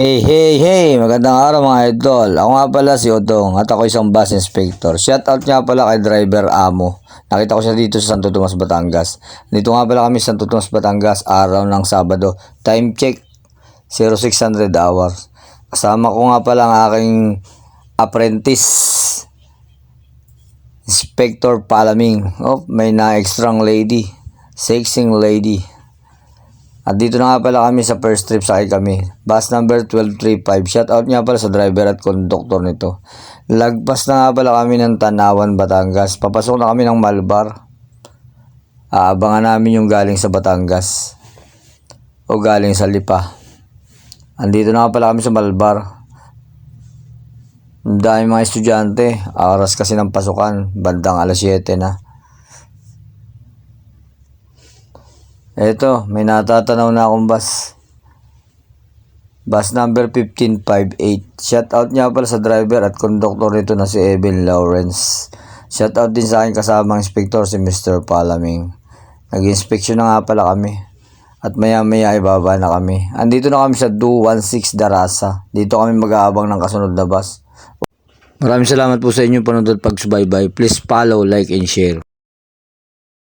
Hey, hey, hey! Magandang araw mga idol. Ako nga pala si Odong at ako isang bus inspector. Shout out nga pala kay driver Amo. Nakita ko siya dito sa Santo Tomas, Batangas. Dito nga pala kami sa Santo Tomas, Batangas, araw ng Sabado. Time check, 0600 hours. Kasama ko nga pala ang aking apprentice, Inspector Palaming. Oh, may na-extrang lady. Sexing lady. At dito na nga pala kami sa first trip sakay kami. Bus number 1235. Shout out nga pala sa driver at conductor nito. Lagpas na nga pala kami ng Tanawan, Batangas. Papasok na kami ng Malbar. Aabangan namin yung galing sa Batangas. O galing sa Lipa. Andito na nga pala kami sa Malbar. Ang dami mga estudyante. Oras kasi ng pasukan. Bandang alas 7 na. Eto, may natatanaw na akong bus. Bus number 1558. Shout out niya pala sa driver at conductor nito na si Evan Lawrence. Shout out din sa akin kasamang inspector si Mr. Palaming. Nag-inspeksyon na nga pala kami. At maya maya ay baba na kami. Andito na kami sa 216 Darasa. Dito kami mag-aabang ng kasunod na bus. Maraming salamat po sa inyong panonood at pagsubaybay. Please follow, like, and share.